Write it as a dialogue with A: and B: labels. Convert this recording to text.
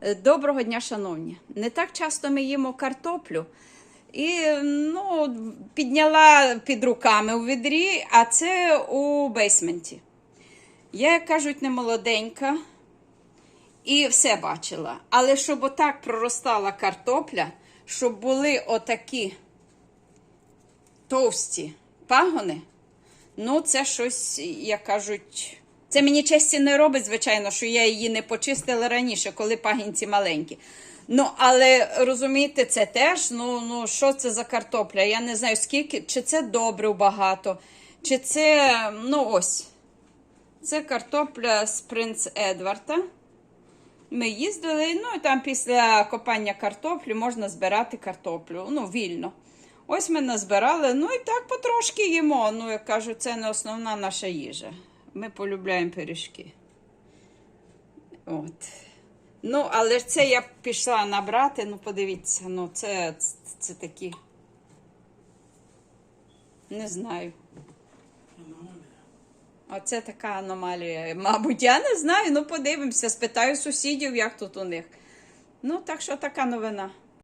A: Е, Доброго дня, шановні. Не так часто ми їмо картоплю. І ну, підняла під руками у відрі, а це у бейсменті. Я, як кажуть, не молоденька і все бачила. Але щоб отак проростала картопля, щоб були отакі товсті пагони, ну це щось, як кажуть, це мені честі не робить, звичайно, що я її не почистила раніше, коли пагінці маленькі. Ну, але розумієте, це теж, ну, ну що це за картопля? Я не знаю, скільки, чи це добре багато, чи це, ну ось. Це картопля з принц Едварда. Ми їздили, ну і там після копання картоплі можна збирати картоплю. Ну, вільно. Ось ми назбирали, ну і так потрошки їмо. Ну, як кажу, це не основна наша їжа. Ми полюбляємо пиріжки. От. Ну, але це я пішла набрати, ну подивіться, ну це, це, це такі. Не знаю. Оце така аномалія. Мабуть, я не знаю. Ну, подивимося, спитаю сусідів, як тут у них. Ну, так що така новина.